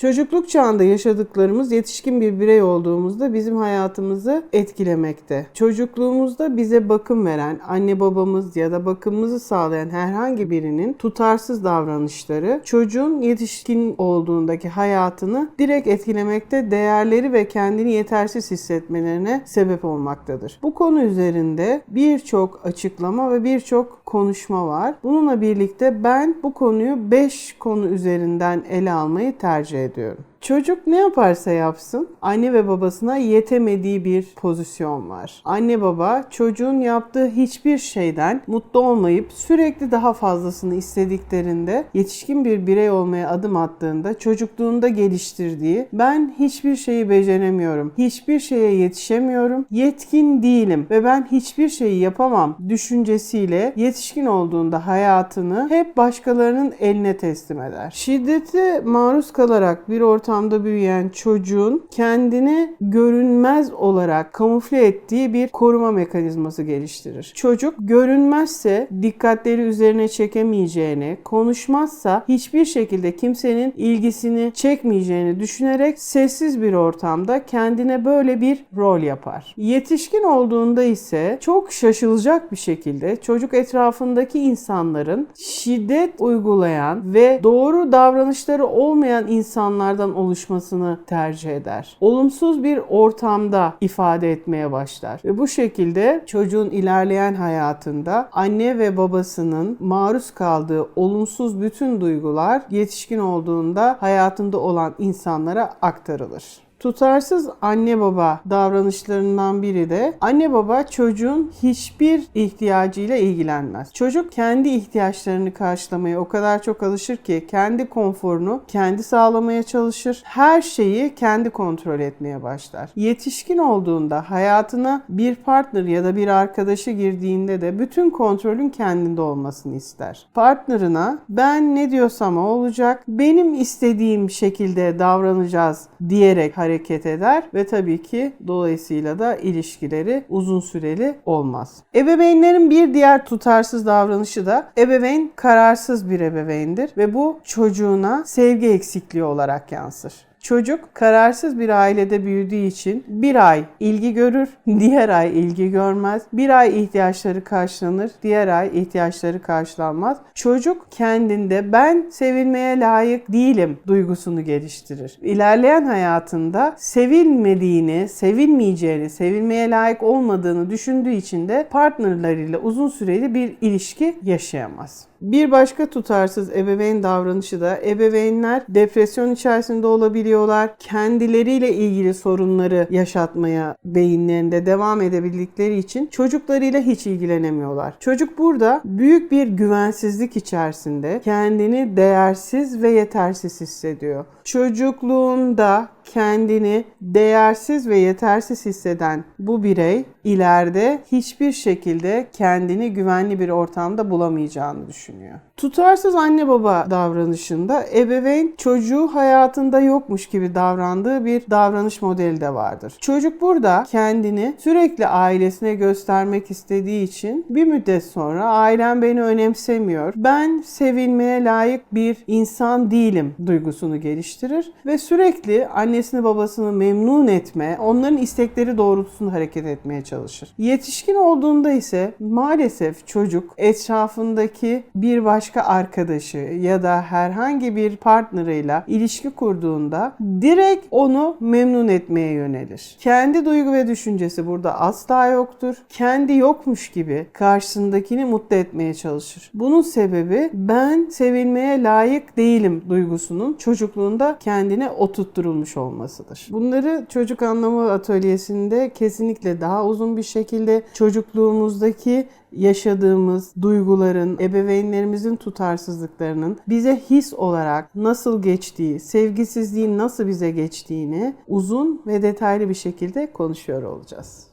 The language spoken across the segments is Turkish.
Çocukluk çağında yaşadıklarımız yetişkin bir birey olduğumuzda bizim hayatımızı etkilemekte. Çocukluğumuzda bize bakım veren anne babamız ya da bakımımızı sağlayan herhangi birinin tutarsız davranışları çocuğun yetişkin olduğundaki hayatını direkt etkilemekte, değerleri ve kendini yetersiz hissetmelerine sebep olmaktadır. Bu konu üzerinde birçok açıklama ve birçok konuşma var. Bununla birlikte ben bu konuyu 5 konu üzerinden ele almayı tercih ediyorum. Çocuk ne yaparsa yapsın anne ve babasına yetemediği bir pozisyon var. Anne baba çocuğun yaptığı hiçbir şeyden mutlu olmayıp sürekli daha fazlasını istediklerinde yetişkin bir birey olmaya adım attığında çocukluğunda geliştirdiği ben hiçbir şeyi beceremiyorum, hiçbir şeye yetişemiyorum, yetkin değilim ve ben hiçbir şeyi yapamam düşüncesiyle yetişkin olduğunda hayatını hep başkalarının eline teslim eder. Şiddete maruz kalarak bir ortam ortamda büyüyen çocuğun kendini görünmez olarak kamufle ettiği bir koruma mekanizması geliştirir. Çocuk görünmezse dikkatleri üzerine çekemeyeceğini, konuşmazsa hiçbir şekilde kimsenin ilgisini çekmeyeceğini düşünerek sessiz bir ortamda kendine böyle bir rol yapar. Yetişkin olduğunda ise çok şaşılacak bir şekilde çocuk etrafındaki insanların şiddet uygulayan ve doğru davranışları olmayan insanlardan oluşmasını tercih eder. Olumsuz bir ortamda ifade etmeye başlar. Ve bu şekilde çocuğun ilerleyen hayatında anne ve babasının maruz kaldığı olumsuz bütün duygular yetişkin olduğunda hayatında olan insanlara aktarılır. Tutarsız anne baba davranışlarından biri de anne baba çocuğun hiçbir ihtiyacıyla ilgilenmez. Çocuk kendi ihtiyaçlarını karşılamaya o kadar çok alışır ki kendi konforunu kendi sağlamaya çalışır. Her şeyi kendi kontrol etmeye başlar. Yetişkin olduğunda hayatına bir partner ya da bir arkadaşı girdiğinde de bütün kontrolün kendinde olmasını ister. Partnerına ben ne diyorsam o olacak, benim istediğim şekilde davranacağız diyerek hareket eder ve tabii ki dolayısıyla da ilişkileri uzun süreli olmaz. Ebeveynlerin bir diğer tutarsız davranışı da ebeveyn kararsız bir ebeveyndir ve bu çocuğuna sevgi eksikliği olarak yansır. Çocuk kararsız bir ailede büyüdüğü için bir ay ilgi görür, diğer ay ilgi görmez. Bir ay ihtiyaçları karşılanır, diğer ay ihtiyaçları karşılanmaz. Çocuk kendinde ben sevilmeye layık değilim duygusunu geliştirir. İlerleyen hayatında sevilmediğini, sevilmeyeceğini, sevilmeye layık olmadığını düşündüğü için de partnerleriyle uzun süreli bir ilişki yaşayamaz. Bir başka tutarsız ebeveyn davranışı da ebeveynler depresyon içerisinde olabiliyorlar. Kendileriyle ilgili sorunları yaşatmaya beyinlerinde devam edebildikleri için çocuklarıyla hiç ilgilenemiyorlar. Çocuk burada büyük bir güvensizlik içerisinde kendini değersiz ve yetersiz hissediyor. Çocukluğunda kendini değersiz ve yetersiz hisseden bu birey ileride hiçbir şekilde kendini güvenli bir ortamda bulamayacağını düşünüyor. Tutarsız anne baba davranışında ebeveyn çocuğu hayatında yokmuş gibi davrandığı bir davranış modeli de vardır. Çocuk burada kendini sürekli ailesine göstermek istediği için bir müddet sonra ailem beni önemsemiyor. Ben sevilmeye layık bir insan değilim duygusunu geliştirir ve sürekli annesini babasını memnun etme, onların istekleri doğrultusunda hareket etmeye çalışır. Yetişkin olduğunda ise maalesef çocuk etrafındaki bir başka arkadaşı ya da herhangi bir partneriyle ilişki kurduğunda direkt onu memnun etmeye yönelir. Kendi duygu ve düşüncesi burada asla yoktur. Kendi yokmuş gibi karşısındakini mutlu etmeye çalışır. Bunun sebebi ben sevilmeye layık değilim duygusunun çocukluğunda kendine oturtturulmuş olmasıdır. Bunları çocuk anlamı atölyesinde kesinlikle daha uzun bir şekilde çocukluğumuzdaki yaşadığımız duyguların, ebeveynlerimizin tutarsızlıklarının bize his olarak nasıl geçtiği, sevgisizliğin nasıl bize geçtiğini uzun ve detaylı bir şekilde konuşuyor olacağız.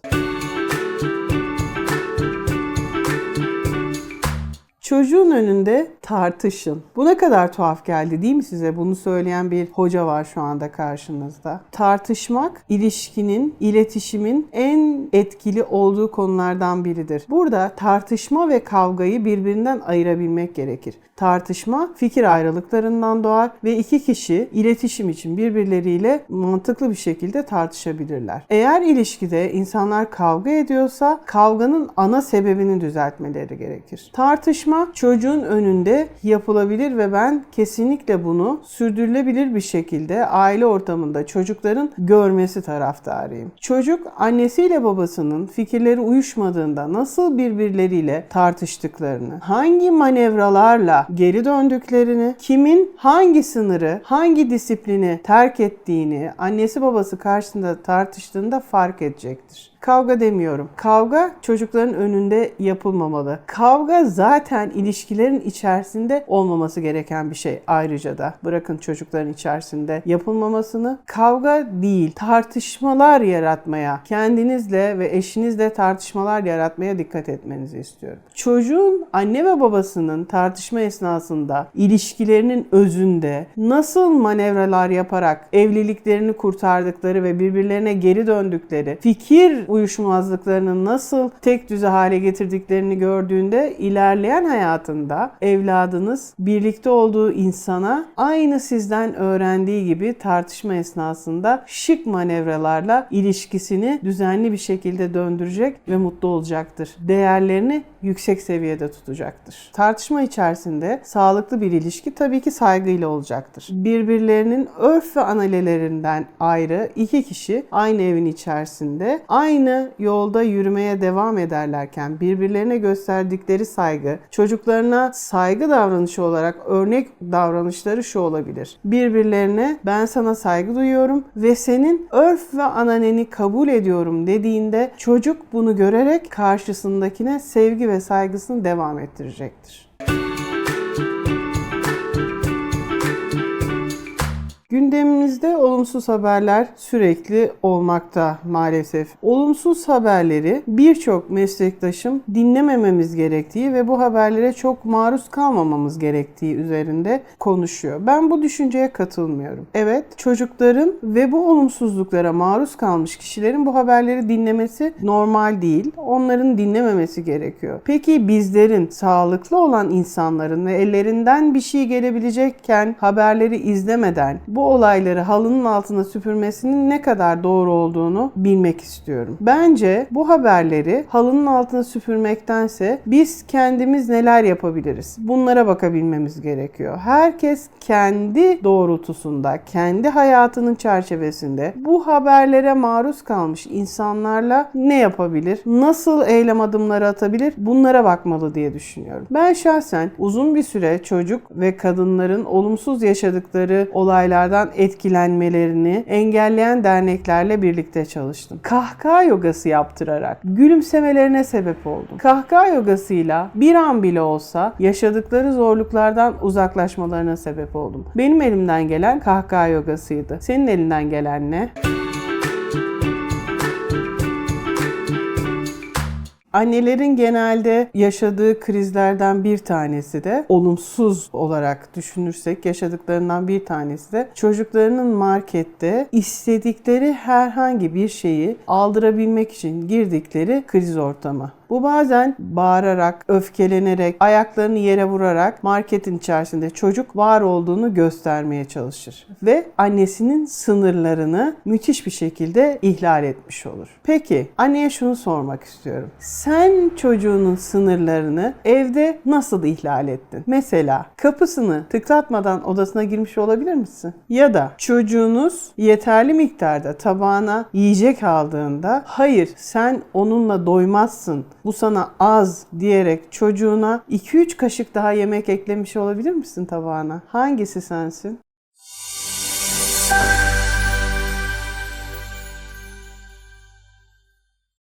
Çocuğun önünde tartışın. Bu ne kadar tuhaf geldi değil mi size? Bunu söyleyen bir hoca var şu anda karşınızda. Tartışmak ilişkinin, iletişimin en etkili olduğu konulardan biridir. Burada tartışma ve kavgayı birbirinden ayırabilmek gerekir. Tartışma fikir ayrılıklarından doğar ve iki kişi iletişim için birbirleriyle mantıklı bir şekilde tartışabilirler. Eğer ilişkide insanlar kavga ediyorsa kavganın ana sebebini düzeltmeleri gerekir. Tartışma çocuğun önünde yapılabilir ve ben kesinlikle bunu sürdürülebilir bir şekilde aile ortamında çocukların görmesi taraftarıyım. Çocuk annesiyle babasının fikirleri uyuşmadığında nasıl birbirleriyle tartıştıklarını, hangi manevralarla geri döndüklerini, kimin hangi sınırı, hangi disiplini terk ettiğini annesi babası karşısında tartıştığında fark edecektir. Kavga demiyorum. Kavga çocukların önünde yapılmamalı. Kavga zaten ilişkilerin içerisinde olmaması gereken bir şey ayrıca da. Bırakın çocukların içerisinde yapılmamasını. Kavga değil, tartışmalar yaratmaya, kendinizle ve eşinizle tartışmalar yaratmaya dikkat etmenizi istiyorum. Çocuğun anne ve babasının tartışma esnasında ilişkilerinin özünde nasıl manevralar yaparak evliliklerini kurtardıkları ve birbirlerine geri döndükleri, fikir uyuşmazlıklarını nasıl tek düze hale getirdiklerini gördüğünde ilerleyen hayatında evladınız birlikte olduğu insana aynı sizden öğrendiği gibi tartışma esnasında şık manevralarla ilişkisini düzenli bir şekilde döndürecek ve mutlu olacaktır. Değerlerini yüksek seviyede tutacaktır. Tartışma içerisinde sağlıklı bir ilişki tabii ki saygıyla olacaktır. Birbirlerinin örf ve anelelerinden ayrı iki kişi aynı evin içerisinde aynı yolda yürümeye devam ederlerken birbirlerine gösterdikleri saygı, çocuklarına saygı davranışı olarak örnek davranışları şu olabilir. Birbirlerine ben sana saygı duyuyorum ve senin örf ve ananeni kabul ediyorum dediğinde çocuk bunu görerek karşısındakine sevgi ve saygısını devam ettirecektir. Gündemimizde olumsuz haberler sürekli olmakta maalesef. Olumsuz haberleri birçok meslektaşım dinlemememiz gerektiği ve bu haberlere çok maruz kalmamamız gerektiği üzerinde konuşuyor. Ben bu düşünceye katılmıyorum. Evet, çocukların ve bu olumsuzluklara maruz kalmış kişilerin bu haberleri dinlemesi normal değil. Onların dinlememesi gerekiyor. Peki bizlerin sağlıklı olan insanların ve ellerinden bir şey gelebilecekken haberleri izlemeden bu olayları halının altına süpürmesinin ne kadar doğru olduğunu bilmek istiyorum. Bence bu haberleri halının altına süpürmektense biz kendimiz neler yapabiliriz? Bunlara bakabilmemiz gerekiyor. Herkes kendi doğrultusunda, kendi hayatının çerçevesinde bu haberlere maruz kalmış insanlarla ne yapabilir? Nasıl eylem adımları atabilir? Bunlara bakmalı diye düşünüyorum. Ben şahsen uzun bir süre çocuk ve kadınların olumsuz yaşadıkları olaylardan etkilenmelerini engelleyen derneklerle birlikte çalıştım. Kahkaha yogası yaptırarak gülümsemelerine sebep oldum. Kahkaha yogasıyla bir an bile olsa yaşadıkları zorluklardan uzaklaşmalarına sebep oldum. Benim elimden gelen kahkaha yogasıydı. Senin elinden gelen ne? Annelerin genelde yaşadığı krizlerden bir tanesi de olumsuz olarak düşünürsek yaşadıklarından bir tanesi de çocuklarının markette istedikleri herhangi bir şeyi aldırabilmek için girdikleri kriz ortamı. Bu bazen bağırarak, öfkelenerek, ayaklarını yere vurarak marketin içerisinde çocuk var olduğunu göstermeye çalışır. Ve annesinin sınırlarını müthiş bir şekilde ihlal etmiş olur. Peki anneye şunu sormak istiyorum. Sen çocuğunun sınırlarını evde nasıl ihlal ettin? Mesela kapısını tıklatmadan odasına girmiş olabilir misin? Ya da çocuğunuz yeterli miktarda tabağına yiyecek aldığında hayır sen onunla doymazsın bu sana az diyerek çocuğuna 2-3 kaşık daha yemek eklemiş olabilir misin tabağına? Hangisi sensin?